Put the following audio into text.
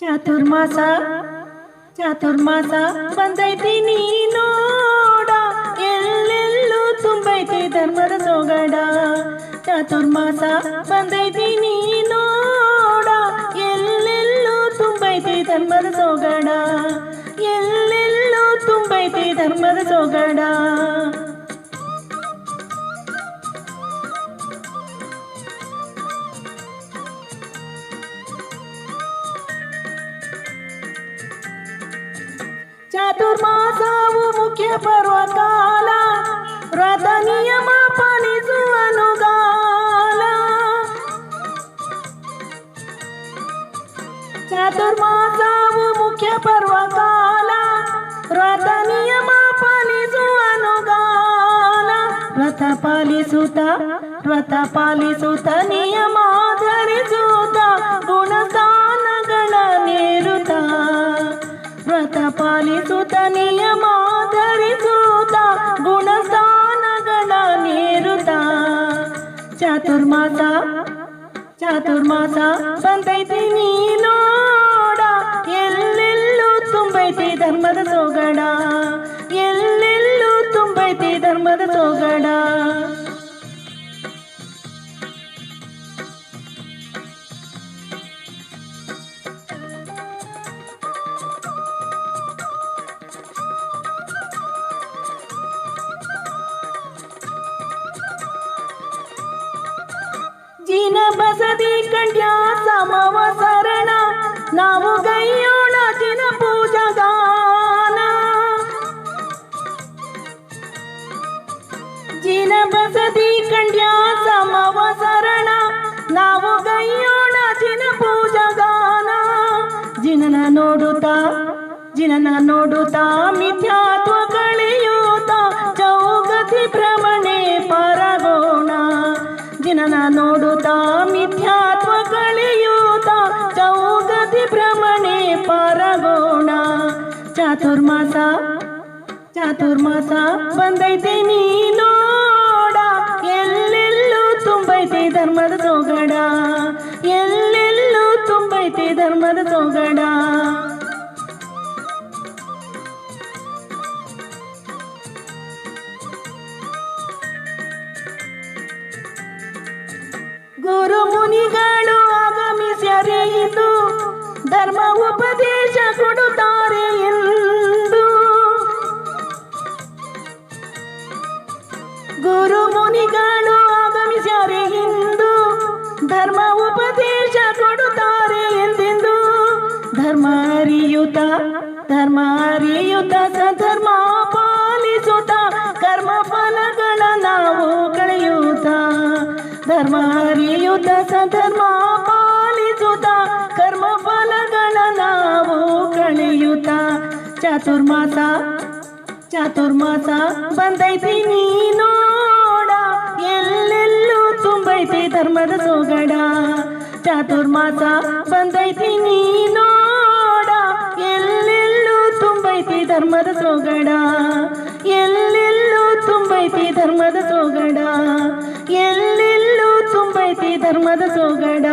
ಚಾತುರ್ಮಾಸ ಚಾತುರ್ಮಾಸ ಬಂದೈತಿ ನೀನೋಡ ಎಲ್ಲೆಲ್ಲೂ ತುಂಬೈತಿ ಧರ್ಮದ ಸೊಗಡ. ಚಾತುರ್ಮಾಸ ಬಂದೈತಿ ನೀನೋಡ ಎಲ್ಲೆಲ್ಲೂ ತುಂಬೈತಿ ಧರ್ಮದ ಸೊಗಡ. ಎಲ್ಲೆಲ್ಲೂ ತುಂಬೈತಿ ಧರ್ಮದ ಸೊಗಡ. ಚಾತುರ್ಮಾಸವು ಮುಖ್ಯ ಪರ್ವಕಾಲ ವ್ರತ ನಿಯಮ ಪಾಲಿಸುವನುಗಾಲ ಚಾತುರ್ಮಾಸವು ಮುಖ್ಯ ಪರ್ವಕಾಲ ವ್ರತ ನಿಯಮ ಪಾಲಿಸುವನುಗಾಲ ವ್ರತ ಪಾಲಿಸುತ್ತ ವ್ರತ ಪಾಲಿಸುತ್ತ ನಿಯಮ ಧರಿಸುತ್ತ ಗುಣಸ್ಥಾನಗಳ ವ್ರತ ಪಾಲಿಸುತ್ತ, ನಿಯಮ ಧರಿಸುತ್ತ ಗುಣಸ್ಥಾನಗಳ ನೇರುತ್ತ ಚಾತುರ್ಮಾಸ ಚಾತುರ್ಮಾಸ ಬಂದೈತಿ ನೀನೋಡ ಎಲ್ಲೆಲ್ಲೂ ತುಂಬೈತಿ ಧರ್ಮದ ಸೊಗಡ. ಎಲ್ಲೆಲ್ಲೂ ತುಂಬೈತಿ ಧರ್ಮದ ಸೊಗಡ. ಬಸದಿ ಕಂಡ್ಯ ಸಮವ ಸರಣ. ನಾವು ಗೈಯೋಣ ದಿನ ಪೂಜಗಾನ ಜಿನ ಬಸದಿ ಕಂಡ್ಯ ಸಮವ ಸರಣ. ನಾವು ಗೈಯೋಣ ದಿನ ಪೂಜಗಾನ ಜಿನನ ನೋಡುತ್ತಾ ಜಿನನ ನೋಡುತ್ತಾ ಮಿಥ್ಯಾತ್ವ ಮಿಥ್ಯಾತ್ವ ಕಳೆಯೂತ ಚೌಗತಿ ಭ್ರಮಣೆ ಪರಗೋಣ. ಚಾತುರ್ಮಾಸ ಚಾತುರ್ಮಾಸ ಬಂದೈತಿ ನೀನೋಡ ಎಲ್ಲೆಲ್ಲೂ ತುಂಬೈತಿ ಧರ್ಮದ ಸೊಗಡ ಎಲ್ಲೆಲ್ಲೂ ತುಂಬೈತಿ ಧರ್ಮದ ಸೊಗಡ ಮುನಿಗಳು ಆಗಮಿಸಿ ಅರಿಯಿತು ಧರ್ಮ ಉಪದೇಶ ಕೊಡುತ್ತಾರೆ ಎಂದು. ಗುರು ಮುನಿಗಳು ಆಗಮಿಸ್ಯಾರೆ ಇಂದು ಧರ್ಮ ಅರಿಯುತ ಸಧರ್ಮ ಪಾಲಿಸುತ್ತ ಕರ್ಮ ಫಲಗಳ ನಾವು ಕಳೆಯುತ್ತ. ಚಾತುರ್ಮಾಸ ಚಾತುರ್ಮಾಸ ಬಂದೈತಿ ನೀನೋಡ ಎಲ್ಲೆಲ್ಲೂ ತುಂಬೈತಿ ಧರ್ಮದ ಸೊಗಡ. ಚಾತುರ್ಮಾಸ ಬಂದೈತಿ ನೀನೋಡ ಎಲ್ಲೆಲ್ಲೂ ತುಂಬೈತಿ ಧರ್ಮದ ಸೊಗಡ. ಎಲ್ಲೆಲ್ಲೂ ತುಂಬೈತಿ ಧರ್ಮದ ಸೊಗಡ. ಎಲ್ಲೆಲ್ಲೂ ತುಂಬೈತಿ ಧರ್ಮದ ಸೊಗಡ